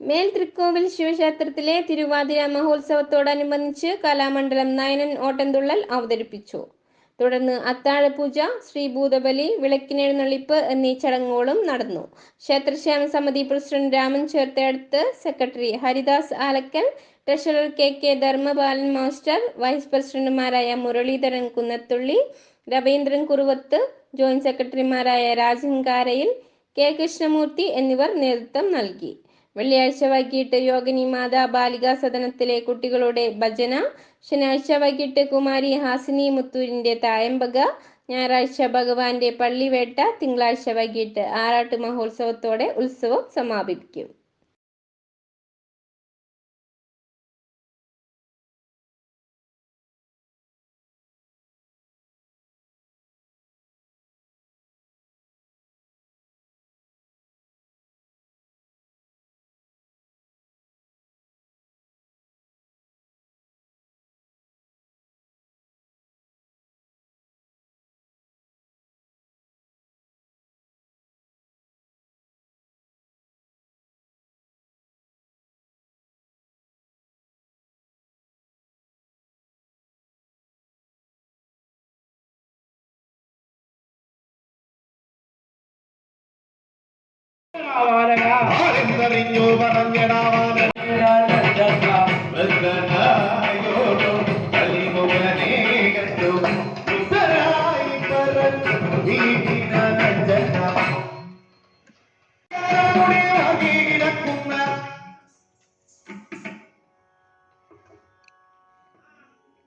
മേൽ തൃക്കോവിൽ ശിവക്ഷേത്രത്തിലെ തിരുവാതിര മഹോത്സവത്തോടനുബന്ധിച്ച് കലാമണ്ഡലം നയനൻ ഓട്ടൻതുള്ളൽ അവതരിപ്പിച്ചു. തുടർന്ന് അത്താഴപൂജ ശ്രീഭൂതബലി വിളക്കിനെഴുന്നള്ളിപ്പ് എന്നീ ചടങ്ങുകളും നടന്നു. ക്ഷേത്രക്ഷേമ സമിതി president Raman ചേർത്തടുത്ത് secretary Haridas Alakkal treasurer K K Dharmapalan master vice പ്രസിഡന്റുമാരായ മുരളീധരൻ കുന്നത്തുള്ളി രവീന്ദ്രൻ കുറുവത്ത് ജോയിന്റ് സെക്രട്ടറിമാരായ രാജൻ കാരയിൽ കെ കൃഷ്ണമൂർത്തി എന്നിവർ നേതൃത്വം നൽകി. വെള്ളിയാഴ്ച വൈകിട്ട് യോഗിനി മാതാ ബാലികാ സദനത്തിലെ കുട്ടികളുടെ ഭജന ശനിയാഴ്ച വൈകിട്ട് കുമാരി ഹാസിനി മുത്തൂരിന്റെ തായമ്പക ഞായറാഴ്ച ഭഗവാന്റെ പള്ളിവേട്ട തിങ്കളാഴ്ച വൈകിട്ട് ആറാട്ട് മഹോത്സവത്തോടെ ഉത്സവം സമാപിക്കും.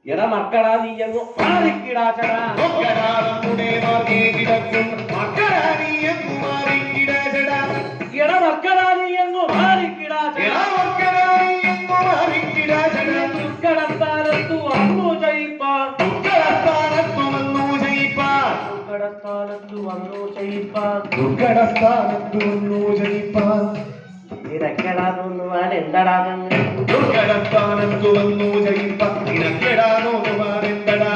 ಎಡ ಮಕ್ಕಳ ನೀ ಎಂದು ಪಾಲಿಕ್ಕಿಡಾಚಡ ಮಕ್ಕಳ ಮುಡೇ ಮಾರ್ಗೇ ಗಿಡಕ್ಕೂ ദുർഘടസ്ഥാനത്തു വന്നു ജയിപ്പാൻ. ദുർഘടസ്ഥാനത്തു വന്നു ജയിപ്പാൻ. ഇതൊക്കെടാ തോന്നുവാൻ എന്തടാ ഞങ്ങൾ ദുർഘടസ്ഥാനത്തു വന്നു ജയിപ്പാൻ. ഇനക്കെടാനോ മാറെന്തടാ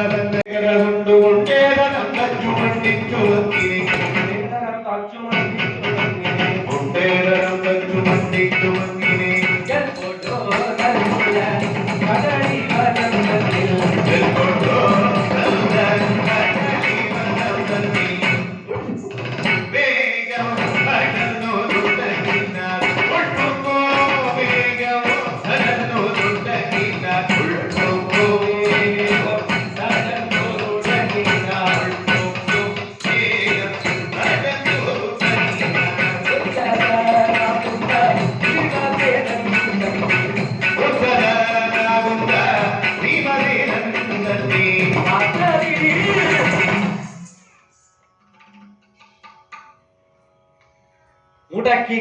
കൊണ്ടുകൊണ്ടേതനം തച്ചുമണ്ടിച്ചു വന്നിനെ കൊണ്ടേതനം ఉడకి ఉడకి